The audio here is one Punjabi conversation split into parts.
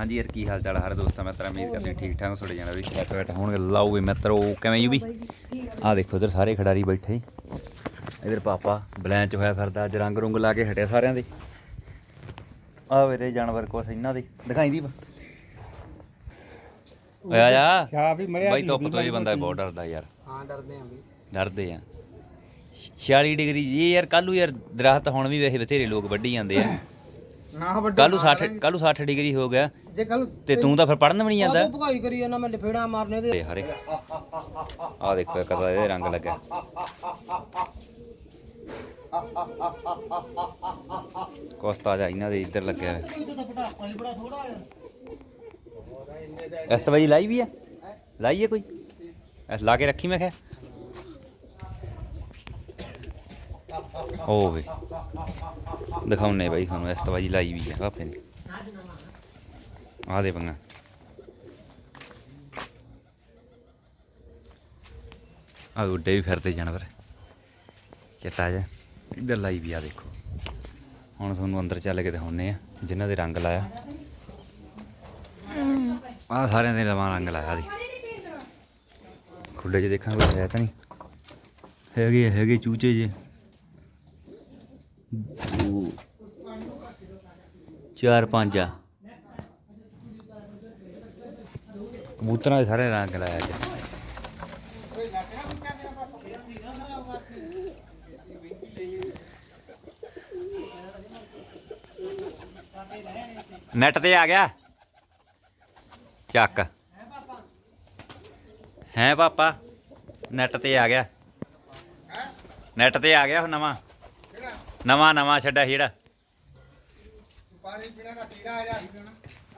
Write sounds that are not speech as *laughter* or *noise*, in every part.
ਹਾਂਜੀ ਯਾਰ ਕੀ ਹਾਲ ਚਾਲ ਹਰ ਦੋਸਤਾਂ ਮੈਂ ਤੇਰਾ ਉਮੀਦ ਕਰਦਾ ਠੀਕ ਠਾਕ ਤੁਹਾਡੇ ਜਾਣਾ ਵੀ ਸੈਟ ਬੈਠ ਹੋਣਗੇ। ਲਾਓ ਵੀ ਮਿੱਤਰੋ ਕਿਵੇਂ ਯੂ ਵੀ? ਆ? ਦੇਖੋ ਇਧਰ ਸਾਰੇ ਖਿਡਾਰੀ ਬੈਠੇ ਇਧਰ ਪਾਪਾ ਬਲੈਂਚ ਹੋਇਆ ਫਿਰਦਾ ਅੱਜ ਰੰਗ ਰੁੰਗ ਲਾ ਕੇ ਹਟਿਆ ਸਾਰਿਆਂ ਦੇ। ਆ ਵੀਰੇ ਜਾਨਵਰ ਕੁਛ ਇਹਨਾਂ ਦੇ। ਦਿਖਾਈ ਦੀ ਓਏ ਆ ਜਾ ਛਾਪ ਵੀ ਮਰਿਆ ਬਾਈ ਧੁੱਪ ਤੋਂ ਹੀ ਬੰਦਾ ਬਹੁਤ ਡਰਦਾ ਯਾਰ। ਹਾਂ ਡਰਦੇ ਆਂ ਵੀ। ਡਰਦੇ ਆ। 46 ਡਿਗਰੀ ਜੀ ਯਾਰ ਕੱਲੂ ਯਾਰ ਦਰਖਤ ਹੁਣ ਵੀ ਵੈਸੇ ਬਥੇਰੇ ਲੋਕ ਵੱਢੀ ਜਾਂਦੇ ਆ। ਨਾ ਵੱਡਾ ਕੱਲੂ 60 ਕੱਲੂ 60 ਡਿਗਰੀ ਹੋ ਗਿਆ। ਜੇ ਕੱਲ ਤੇ ਤੂੰ ਤਾਂ ਫਿਰ ਪੜਨ ਵੀ ਨਹੀਂ ਜਾਂਦਾ। ਭਗਾਈ ਕਰੀ ਜਾਂਦਾ ਮੈਂ ਲਫੇੜਾ ਮਾਰਨੇ ਦੇ। ਤੇ ਹਰੇ ਆ ਦੇਖੋ ਇੱਕ ਤਾਂ ਇਹਦੇ ਰੰਗ ਲੱਗਾ। ਕੋਸਤਾ ਜਾ ਇਹਨਾਂ ਦੇ ਇੱਧਰ ਲੱਗਿਆ ਤਾਂ ਹੀ ਇਸ ਤੋਂ ਬਾਈ ਲਾਈ ਵੀ ਆ? ਲਾਈ ਹੈ ਕੋਈ? ਐਸ ਲਾ ਕੇ ਰੱਖੀ ਮੈਂ ਕਿਹਾ। ਹੋਵੇ ਦਿਖਾਉਨੇ ਬਾਈ ਤੁਹਾਨੂੰ, ਇਸ ਤੋਂ ਬਾਈ ਲਾਈ ਵੀ ਆ ਭਾਪੇ ਨੇ। ਆ ਦੇ ਪੰਗਾ। ਆ ਉੱਡੇ ਵੀ ਫਿਰਦੇ ਜਾਨਵਰ। ਚਟਾ ਜਾ ਇੱਧਰ ਲਾਈ ਵੀ ਆ, ਦੇਖੋ। ਹੁਣ ਤੁਹਾਨੂੰ ਅੰਦਰ ਚੱਲ ਕੇ ਦਿਖਾਉਨੇ ਆ, ਜਿਨ੍ਹਾਂ ਦੇ ਰੰਗ ਲਾਇਆ। ਆ ਸਾਰਿਆਂ ਦੇ ਨਵਾਂ ਰੰਗ ਲਾਇਆ ਦੀ ਖੁੱਲੇ 'ਚ ਦੇਖਾਂ ਕੋਈ ਤਾਂ ਨਹੀਂ। ਹੈਗੇ ਹੈਗੇ ਚੂਚੇ ਜੇ ਚਾਰ ਪੰਜ ਆ। ਕਬੂਤਰਾਂ ਦੇ ਸਾਰੇ ਰੰਗ ਲਾਇਆ ਅੱਜ। ਨੈਟ ਤੇ ਆ ਗਿਆ। ਚੱਕ। ਹੈ ਪਾਪਾ? ਨੈਟ ਤੇ ਆ ਗਿਆ। ਨੈਟ ਤੇ ਆ ਗਿਆ ਹੁਣ ਨਵਾਂ। ਨਵਾਂ ਨਵਾਂ ਛੱਡਿਆ ਸੀ ਜਿਹੜਾ। ਪਾਣੀ ਪੀਣਾ ਦਾ ਪੀਣਾ ਆ ਜਾ।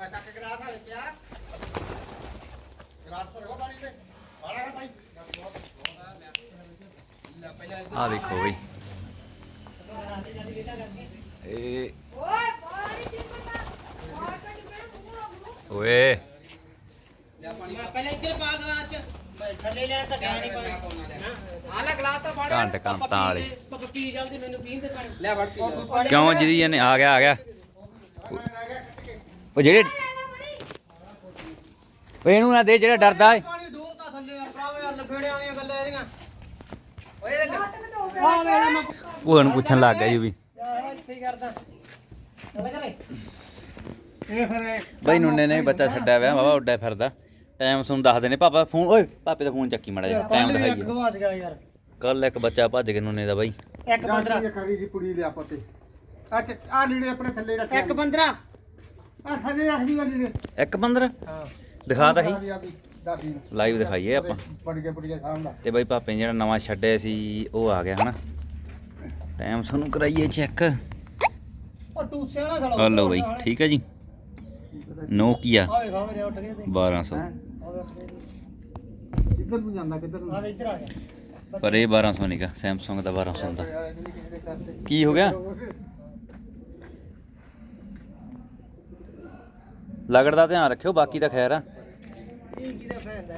ਆ ਟੱਕ ਗਲਾਸ ਆ ਪਿਆ। ਗਲਾਸ ਪਰ ਪਾਣੀ ਤੇ। ਬਾੜਾ ਭਾਈ। ਆ ਦੇਖੋ ਬਈ। ਇਹ ਓਏ। ਮੈਂ ਪਹਿਲਾਂ ਇੱਧਰ ਪਾ ਗਲਾਸ ਚ। ਮੈਂ ਥੱਲੇ ਲੈਣ ਤਾਂ ਗਿਆ ਨਹੀਂ ਪਾਣੀ ਆ ਲੈ ਗਲਾਸ ਤਾਂ ਘੰਟ ਕੰਤਾਂ ਵਾਲੀ। ਪੀ ਜਲਦੀ ਮੈਨੂੰ ਪੀਣ ਦੇ ਪਾਣੀ ਲੈ ਵੜ ਪੀ ਕਿਉਂ ਜਿਹਦੀ ਇਹਨੇ? ਆ ਗਿਆ ਆ ਗਿਆ। ਉਹ ਜਿਹੜੇ ਉਹ ਇਹਨੂੰ ਨਾ ਦੇ ਜਿਹੜਾ ਡਰਦਾ ਏ। ਪਾਣੀ ਡੋਲਤਾ ਥੱਲੇ ਯਾਰ ਭਰਾਵਾ ਯਾਰ ਲਫੇੜੇ ਵਾਲੀਆਂ ਗੱਲਾਂ ਇਹਦੀਆਂ। ਓਏ ਆ ਵੇਲਾ ਮੈਂ ਉਹ ਇਹਨੂੰ ਪੁੱਛਣ ਲੱਗ ਗਿਆ ਜੀ ਵੀ ਇੱਥੇ ਕਰਦਾ। ਚੱਲ ਕਰੇ ਇਹ ਫਿਰ ਬਈ ਨੁੰਨੇ ਨੇ ਵੀ ਬੱਚਾ ਛੱਡਿਆ ਹੋਇਆ ਬਾਬਾ ਉੱਡਾ ਫਿਰਦਾ। ਟਾਈਮ ਤੁਹਾਨੂੰ ਦੱਸਦੇ ਨੇ ਪਾਪਾ ਫੋਨ ਓਏ ਪਾਪੇ ਦਾ ਫੋਨ ਚੱਕੀ ਮੜਾ ਜਾ ਟਾਈਮ ਕੱਲ ਵੀ ਇੱਕ ਦਿਖਾਈਏ ਗਵਾਚ ਗਿਆ ਯਾਰ। ਕੱਲ ਇੱਕ ਬੱਚਾ ਭੱਜ ਕੇ ਨੁੰਨੇ ਦਾ ਬਾਈ। ਇੱਕ 15 ਖਰੀ ਦੀ ਪੁੜੀ ਲਿਆ ਪਤੇ। ਅੱਛਾ ਆ ਲੀੜੇ ਆਪਣੇ ਥੱਲੇ ਰੱਖ ਇੱਕ 15 ਆ ਥੱਲੇ ਰੱਖ ਦੀ ਲੀੜੇ। ਇੱਕ 15 ਹਾਂ। ਦਿਖਾ ਤਾਂ ਆ ਆ ਦਾਦੀ ਲਾਈਵ ਦਿਖਾਈਏ ਆਪਾਂ। ਪੜ ਗਿਆ ਪੜ ਗਿਆ ਸਾਹਮਣਾ। ਤੇ ਬਾਈ ਪਾਪੇ ਜਿਹੜਾ ਨਵਾਂ ਛੱਡਿਆ ਸੀ ਉਹ ਆ ਗਿਆ ਹਨਾ। ਟਾਈਮ ਤੁਹਾਨੂੰ ਕਰਾਈਏ ਚੈੱਕ ਉਹ ਟੂਸਿਆਂ ਨਾਲ ਖੜਾ ਆ ਲਓ ਬਾਈ ਠੀਕ ਹੈ ਜੀ। ਨੋਕੀਆ ਆ ਵੇਖਾ ਮੇਰੇ ਉੱਠ ਗਏ ਤੇ। 1200 ਆ ਵੇ ਉੱਠ ਗਏ ਕਿੱਧਰ ਨੂੰ ਜਾਂਦਾ ਕਿੱਧਰ ਆ ਨੂੰ ਵੇ ਇੱਧਰ ਆ ਗਿਆ। ਪਰ ਇਹ 1200 ਨਹੀਂਗਾ ਸੈਮਸੰਗ ਦਾ 1200 ਦਾ। ਕੀ ਹੋ ਗਿਆ? ਲਗੜ ਦਾ ਧਿਆਨ ਰੱਖਿਓ ਬਾਕੀ ਤਾਂ ਖੈਰ ਆ। ਇਹ ਕਿਹਦਾ ਫੈਨ ਦਾ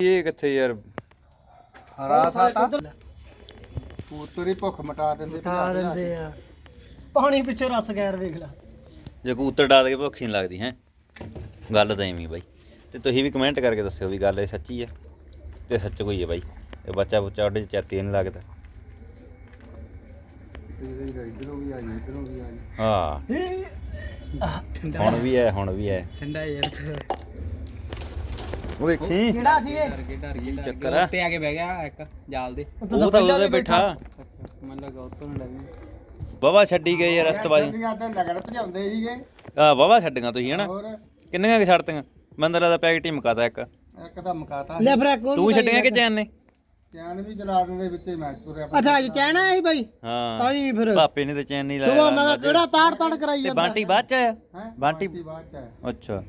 ਇਹ ਕਿੱਥੇ ਯਾਰ? ਹਰਾ ਸਾਤਾ। ਪੁੱਤਰੀ ਭੁੱਖ ਮਟਾ ਦਿੰਦੇ ਬਤਾ ਦਿੰਦੇ ਆ। ਪਾਣੀ ਪਿੱਛੇ ਰਸ ਗੈਰ ਵੇਖ ਲੈ। ਜੇ ਕਬੂਤਰ ਡਾਦ ਕੇ ਭੁੱਖ ਹੀ ਨਹੀਂ ਲੱਗਦੀ ਹੈ। ਗੱਲ ਤਾਂ ਐਵੇਂ ਬਾਈ। ਤੇ ਤੁਸੀਂ ਵੀ ਕਮੈਂਟ ਕਰਕੇ ਦੱਸਿਓ ਵੀ ਗੱਲ ਇਹ ਸੱਚੀ ਹੈ ਤੇ ਸੱਚ ਕੋਈ ਹੈ ਬਾਈ। ਇਹ ਬੱਚਾ ਬੁੱਚਾ ਉਹਦੇ ਚ ਚਾਤੀ ਨਹੀਂ ਲੱਗਦਾ। ਇਧਰੋਂ ਵੀ ਇਧਰੋਂ ਹਾਂ। ਹੁਣ ਵੀ ਹੈ ਹੁਣ ਵੀ ਹੈ। ਠੰਡਾ ਯਾਰ। ਉਹ ਵੇਖੀ। ਕਿਹੜਾ ਸੀ ਇਹ? ਕੀ ਚੱਕਰ ਆ? ਉੱਤੇ ਆ ਕੇ ਬਹਿ ਗਿਆ ਇੱਕ ਜਾਲ ਦੇ। ਉਹ ਤਾਂ ਉਹਦੇ ਬੈਠਾ। ਮੈਨੂੰ ਲੱਗਾ ਉੱਤੋਂ ਨਾ ਲੱਗੀ ਬਾਬਾ ਛੱਡੀ ਗਏ ਯਾਰ ਤਾਂ ਲਗੜ ਭਜਾਉਂਦੇ ਸੀਗੇ? ਆ ਬਾਬਾ ਛੱਡੀਆਂ ਤੁਸੀਂ ਹਨਾ? ਕਿੰਨੀਆਂ ਕਿ ਛੱਡਤੀਆਂ? ਮੈਨੂੰ ਤਾਂ ਲੱਗਦਾ ਪੈਕਟ ਹੀ ਮੁਕਾਤਾ ਇੱਕ। ਇੱਕ ਤਾਂ ਮਕਾਤਾ ਲੈ ਫਿਰ ਤੂੰ ਛੱਡੀਆਂ ਕਿ ਚੈਨ ਨੇ? ਚੈਨ ਵੀ ਚਲਾ ਦਿੰਦੇ ਵਿੱਚ ਹੀ ਮੈਚ ਤੁਰਿਆ ਅੱਛਾ ਅੱਜ ਚੈਣਾ ਆਈ ਬਾਈ? ਹਾਂ। ਤਾਈ ਫਿਰ। ਪਾਪੇ ਨੇ ਤੇ ਚੈਨ ਨਹੀਂ ਸੁਬਾ ਲਾਇਆ ਮੈਂ ਕਿਹਾ ਕਿਹੜਾ ਤਾੜ ਤਾੜ ਕਰਾਈ ਤੇ ਜਾਂਦਾ? ਬਾਂਟੀ ਬਾਅਦ ਚ ਆਇਆ? ਹੈ? ਬਾਂਟੀ ਬਾਅਦ ਚ ਆਇਆ। ਅੱਛਾ।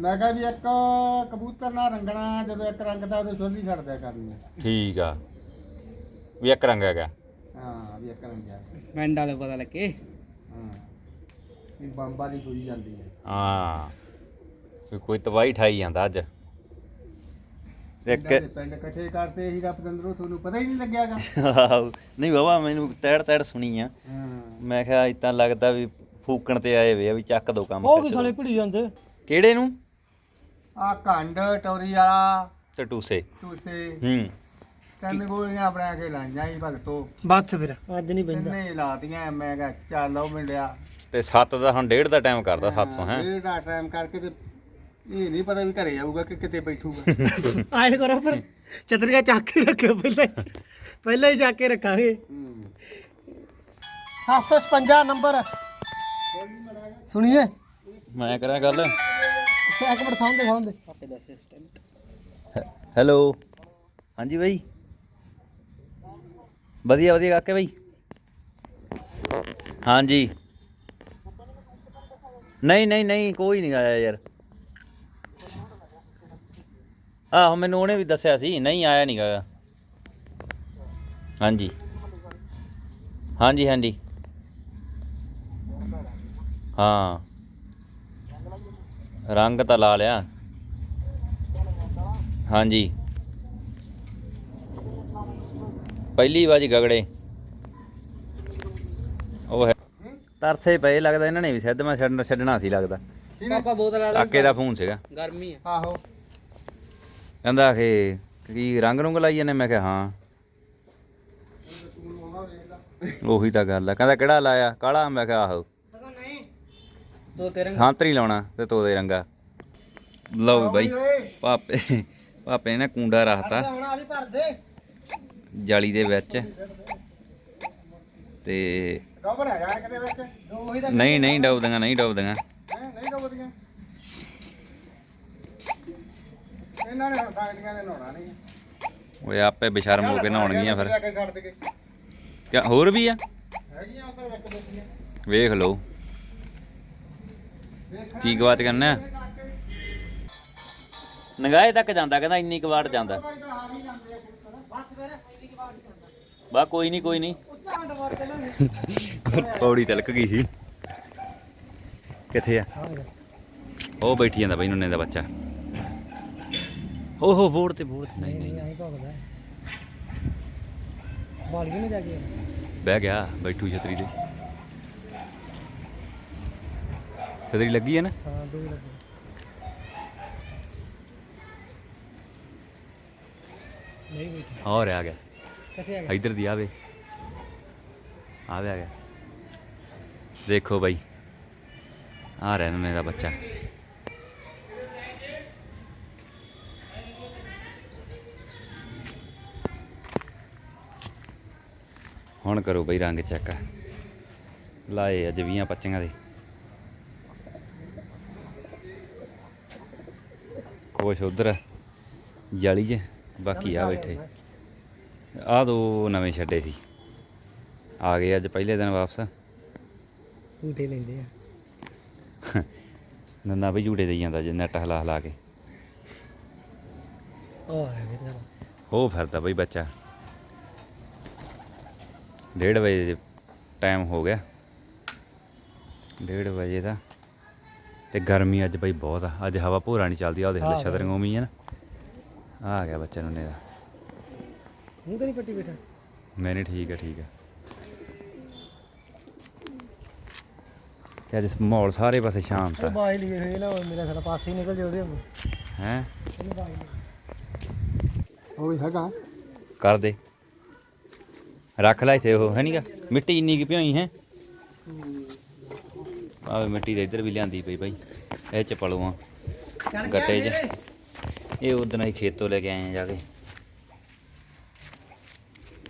ਮੈਂ ਕਿਹਾ ਵੀ ਇੱਕ ਕਬੂਤਰ ਨਾਲ ਰੰਗਣਾ ਜਦੋਂ ਇੱਕ ਰੰਗ ਦਾ ਉਹਦੇ ਛੋਲੀ ਛੱਡ ਦਿਆ ਕਰਨੀ ਹੈ। ਠੀਕ ਆ। ਵੀ ਇੱਕ ਰੰਗ ਹੈਗਾ। ਹਾਂ ਵੀ ਇੱਕ ਰੰਗ ਆ ਪਿੰਡ ਵਾਲੇ ਪਤਾ ਲੱਗੇ। ਹਾਂ। ਇਹ ਬੰਬਾ ਦੀ ਸੂਈ ਜਾਂਦੀ ਹੈ। ਹਾਂ। ਵੀ ਕੋਈ ਤਬਾਹੀ ਠਾਈ ਜਾਂਦਾ ਅੱਜ। ਇੱਕ ਪਿੰਡਾਂ ਦੇ ਪਿੰਡ ਇਕੱਠੇ ਕਰਤੇ ਸੀਗਾ ਪਤੰਦਰੋਂ ਤੁਹਾਨੂੰ ਪਤਾ ਹੀ ਨਹੀਂ ਲੱਗਿਆਗਾ। ਨਹੀਂ ਬਾਬਾ ਮੈਨੂੰ ਤੈੜ ਤੈੜ ਸੁਣੀ ਆ। ਹਾਂ। ਮੈਂ ਕਿਹਾ ਇਤਾਂ ਲੱਗਦਾ ਵੀ ਫੂਕਣ ਤੇ ਆਏ ਵੇ ਆ ਵੀ ਚੱਕ ਦੋ ਕੰਮ ਉਹ ਵੀ। ਸਾਲੇ ਭਿੜੀ ਜਾਂਦੇ। ਕਿਹੜੇ ਨੂੰ? ਆ ਘੰਡ ਟੋਰੀ ਵਾਲਾ। ਤੇ ਟੂਸੇ। ਟੂਸੇ। ਹੂੰ। ਤਿੰਨ ਗੋਲੀਆਂ ਬਣਾ ਕੇ ਲਾਈਆਂ ਹੀ ਭਗਤੋ। ਬੱਸ ਫਿਰ ਅੱਜ ਨਹੀਂ ਪੈਂਦਾ। ਤਿੰਨੇ ਹੀ ਲਾਤੀਆਂ ਮੈਂ ਕਿਹਾ ਚੱਲ ਉਹ ਮਿਲਿਆ ਤੇ 7 ਦਾ ਹੁਣ ਡੇਢ ਦਾ ਟਾਈਮ ਕਰਦਾ 700 ਹੈ। ਦਾ ਟਾਈਮ ਕਰਕੇ ਤੇ ਇਹ ਨਹੀਂ ਪਤਾ ਵੀ ਘਰੇ ਆਊਗਾ ਕਿ ਕਿਤੇ ਬੈਠੂਗਾ। *laughs* ਆਏ ਕਰੋ ਫਿਰ ਚਤਰੀਆਂ ਚੱਕ ਕੇ ਰੱਖਿਓ ਪਹਿਲਾਂ ਹੀ। ਪਹਿਲਾਂ ਹੀ ਚੱਕ ਕੇ ਰੱਖਾਂਗੇ। 756 ਨੰਬਰ। ਸੁਣੀਏ। ਮੈਂ ਕਰਾਂ ਗੱਲ? ਅੱਛਾ ਇੱਕ ਮਿੰਟ ਸਾਹਮਣੇ ਸਾਹਮਣੇ ਆਪੇ ਦਾ ਅਸਿਸਟੈਂਟ ਹੈਲੋ। ਹਾਂਜੀ ਬਾਈ। ਵਧੀਆ ਵਧੀਆ ਕਾਕੇ ਬਾਈ। ਹਾਂਜੀ। ਨਹੀਂ ਨਹੀਂ ਨਹੀਂ ਕੋਈ ਨਹੀਂ ਆਇਆ ਯਾਰ। ਆਹੋ ਮੈਨੂੰ ਉਹਨੇ ਵੀ ਦੱਸਿਆ ਸੀ ਨਹੀਂ ਆਇਆ ਨਹੀਂ ਗਾ ਹਾਂਜੀ। ਹਾਂਜੀ ਹਾਂਜੀ। ਹਾਂ। ਰੰਗ ਤਾਂ ਲਾ ਲਿਆ। ਹਾਂਜੀ। ਪਹਿਲੀ ਵਾਰੀ ਗਗੜੇ। ਉਹ ਹੈ। ਤਰਸੇ ਪਏ ਲੱਗਦਾ ਇਹਨਾਂ ਨੇ ਵੀ ਸਿੱਧ ਮੈਂ ਛੱਡਣਾ ਛੱਡਣਾ ਸੀ ਲੱਗਦਾ। ਪਾਪਾ ਬੋਤਲ ਵਾਲਾ ਕਾਕੇ ਦਾ ਫੋਨ ਸੀਗਾ। ਗਰਮੀ ਆ। ਆਹੋ। ਕਹਿੰਦਾ ਕਿ ਕੀ ਰੰਗ ਰੁੰਗ ਲਾਈ ਜਾਂਦੇ? ਮੈਂ ਕਿਹਾ ਹਾਂ। ਉਹੀ ਤਾਂ ਗੱਲ ਆ। ਕਹਿੰਦਾ ਕਿਹੜਾ ਲਾਇਆ? ਕਾਲਾ? ਮੈਂ ਕਿਹਾ ਆਹੋ। ਦੋ ਤੇਰੇ ਸੰਤਰੀ ਲਾਉਣਾ ਤੇ ਤੋਦੇ ਰੰਗਾ। ਲਓ ਵੀ ਬਾਈ ਪਾਪੇ ਪਾਪੇ ਨੇ ਨਾ ਕੁੰਡਾ ਰੱਖਤਾ। ਜਾਲੀ ਦੇ ਵਿੱਚ। ਤੇ ਕਿਤੇ ਵਿੱਚ। ਤਾਂ ਨਹੀਂ ਨਹੀਂ ਡੁੱਬਦੀਆਂ ਨਹੀਂ ਡੁੱਬਦੀਆਂ। ਨਹੀਂ ਡੋਬਦੀਆਂ। ਇਹਨਾਂ ਨੇ ਸਾਈਡੀਆਂ ਨੇ ਨਹਾਉਣਾ ਨਹੀਂ। ਓਏ ਆਪੇ ਬੇਸ਼ਰਮ ਹੋ ਕੇ ਨਹਾਉਣਗੀਆਂ ਫਿਰ। ਜਾ ਕੇ ਛੱਡ ਦੇ ਕਿਆ ਹੋਰ ਵੀ ਆ? ਹੈਗੀਆਂ ਉੱਧਰ ਵੇਖ ਲਓ। ਕੀ ਗਵਾਚ ਕਰਨਾ? ਨਗਾਏ ਤੱਕ ਜਾਂਦਾ ਕਹਿੰਦਾ ਇੰਨੀ ਕੁ ਵਾਟ ਜਾਂਦਾ। ਬਾ ਕੋਈ ਨਹੀਂ ਕੋਈ ਨਹੀਂ ਪੌੜੀ ਤਲਕ ਗਈ ਸੀ। ਕਿੱਥੇ ਆ? ਉਹ ਬੈਠੀ ਜਾਂਦਾ ਬਈ ਨੁੰਨੇ ਦਾ ਬੱਚਾ। ਹੋ ਹੋ ਬੋੜ ਤੇ ਬੋੜ ਤੇ ਨਹੀਂ ਨਹੀਂ ਆਈ ਭਗਦਾ ਬਾਲ ਕੇ ਨਹੀਂ ਜਾ ਕੇ ਬਹਿ ਗਿਆ ਬੈਠੂ ਛਤਰੀ ਦੇ ਛਤਰੀ ਲੱਗੀ ਹੈ ਨਾ ਹਾਂ ਦੋ ਹੀ ਲੱਗੇ ਨਹੀਂ ਬੈਠਾ ਹੋਰ ਆ ਗਿਆ ਕਿੱਥੇ ਆ ਗਿਆ ਇਧਰ ਦੀ ਆਵੇ ਆਵੇ ਆ ਗਿਆ ਦੇਖੋ ਬਾਈ ਆ ਰਿਹਾ ਨੁੰਨੇ ਦਾ ਬੱਚਾ ਹੁਣ ਕਰੋ ਬਈ ਰੰਗ ਚੈੱਕ। ਲਾਏ ਅੱਜ 20 25 ਦੇ। ਕੁਛ ਉਧਰ ਜਾਲੀ 'ਚ ਬਾਕੀ ਆ ਬੈਠੇ। ਆ ਦੋ ਨਵੇਂ ਛੱਡੇ ਸੀ। ਆ ਗਏ ਅੱਜ ਪਹਿਲੇ ਦਿਨ ਵਾਪਸ। ਝੂਟੇ ਲੈਂਦੇ ਆ। *laughs* ਨੰਨਾ ਵੀ ਝੂਟੇ ਦੇਈ ਜਾਂਦਾ ਜੇ ਨੈਟ ਹਲਾ ਹਲਾ ਕੇ ਉਹ ਫਿਰਦਾ ਬਈ ਬੱਚਾ। 1:30 ਵਜੇ ਟਾਈਮ ਹੋ ਗਿਆ। 1:30 ਵਜੇ ਦਾ। ਤੇ ਗਰਮੀ ਅੱਜ ਬਈ ਬਹੁਤ ਆ। ਅੱਜ ਹਵਾ ਭੋਰਾ ਨਹੀਂ ਚੱਲਦੀ ਆ ਉਹਦੇ ਹਲੇ ਹਾਂ, ਛਤਰੀਆਂ ਉਮੀ ਆ ਨਾ। ਆ ਗਿਆ ਬੱਚਾ ਨੂੰ ਨੇ ਦਾ ਮੂੰਹ ਤੇ ਨਹੀਂ ਪੱਟੀ ਬੈਠਾ? ਮੈਨੇ ਠੀਕ ਹੈ ਠੀਕ ਹੈ ਤੇ ਅੱਜ ਮਾਹੌਲ ਸਾਰੇ ਪਾਸੇ ਸ਼ਾਂਤ ਆ। ਬਾਈ ਲਈ ਹੋਏ ਨਾ ਮੇਰਾ ਸਾਡਾ ਪਾਸੇ ਹੀ ਨਿਕਲ ਜਾਉਦੇ ਹੁਣ ਹੈ? ਉਹ ਵੀ ਹੈਗਾ। ਕਰ ਦੇ। ਰੱਖ ਲੈ ਇੱਥੇ ਉਹ ਹੈ ਨਹੀਂਗਾ ਮਿੱਟੀ ਇੰਨੀ ਕੀ ਭਿਉਈ ਹੈ ਆਵੇ ਮਿੱਟੀ ਦੇ ਇੱਧਰ ਵੀ ਲਿਆਂਦੀ ਪਈ ਬਾਈ ਇਹ ਚ ਪਲੂਆਂ ਗੱਟੇ 'ਚ। ਇਹ ਉਦੋਂ ਹੀ ਖੇਤੋਂ ਲੈ ਕੇ ਆਏ ਆ ਜਾ ਕੇ।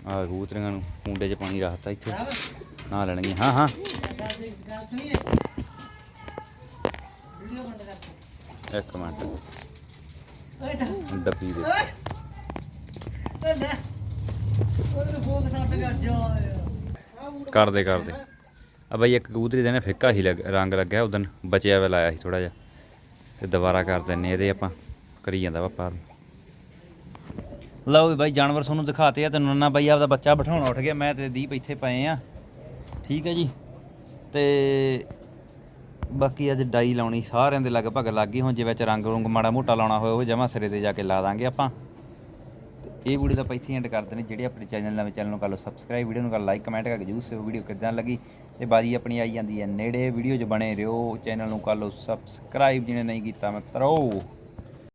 ਆ ਕਬੂਤਰੀਆਂ ਨੂੰ ਕੁੰਡੇ 'ਚ ਪਾਣੀ ਰੱਖਤਾ ਇੱਥੇ। ਨਾ ਲੈਣਗੀਆਂ ਹਾਂ ਹਾਂ। ਇੱਕ ਮਿੰਟ। ਡੱਬੀ ਦੇ। ਕਰਦੇ ਕਰਦੇ। ਆ ਬਈ, ਇੱਕ ਕਬੂਤਰੀ ਦੇ ਨੇ ਫਿੱਕਾ ਹੀ ਰੰਗ ਲੱਗਿਆ ਉਦੋਂ। ਬਚਿਆ ਵੇ ਲਾਇਆ ਸੀ ਥੋੜਾ ਜਿਹਾ। ਤੇ ਦੁਬਾਰਾ ਕਰ ਦਿੰਨੇ ਇਹਦੇ ਆਪਾਂ। ਕਰੀ ਜਾਂਦਾ ਪਾਪਾ ਲਓ ਬਾਈ, ਜਾਨਵਰ ਤੁਹਾਨੂੰ ਦਿਖਾਤੇ ਆ। ਤੇ ਨੰਨਾ ਬਾਈ ਆਪਦਾ ਬੱਚਾ ਬਿਠਾਉਣਾ ਉੱਠ ਗਿਆ। ਮੈਂ ਤੇ ਦੀਪ ਇੱਥੇ ਪਏ ਆ। ਠੀਕ ਹੈ ਜੀ। ਤੇ ਬਾਕੀ ਅੱਜ ਡਾਈ ਲਾਉਣੀ ਸਾਰਿਆਂ ਦੇ ਲਗਭਗ ਲੱਗ ਗਈ। ਹੁਣ ਜੇ ਵਿੱਚ ਰੰਗ ਰੁੰਗ ਮਾੜਾ ਮੋਟਾ ਲਾਉਣਾ ਹੋਇਆ, ਉਹ ਜਮਾ ਸਿਰੇ ਤੇ ਜਾ ਕੇ ਲਾ ਦਾਂਗੇ ਆਪਾਂ। ਇਹ ਵੀਡੀਓ ਦਾ ਆਪਾਂ ਇੱਥੇ ਐਂਡ ਕਰਦੇ ਨੇ ਜਿਹੜੇ ਆਪਣੇ ਚੈਨਲ ਨਵੇਂ ਚੈਨਲ ਨੂੰ ਕਰ ਲਓ ਸਬਸਕ੍ਰਾਈਬ ਵੀਡੀਓ ਨੂੰ ਕਰ ਲਾਈਕ ਕਮੈਂਟ ਕਰਕੇ ਜਰੂਰ ਸੇ ਵੀਡੀਓ ਕਿੱਦਾਂ ਲੱਗੀ। ਤੇ ਬਾਜੀ ਆਪਣੀ ਆਈ ਜਾਂਦੀ ਹੈ ਨੇੜੇ ਵੀਡੀਓ 'ਚ ਬਣੇ ਰਹੋ ਚੈਨਲ ਨੂੰ ਕਰ ਲਓ ਸਬਸਕ੍ਰਾਈਬ ਜਿਹਨੇ ਨਹੀਂ ਕੀਤਾ ਮਿੱਤਰੋ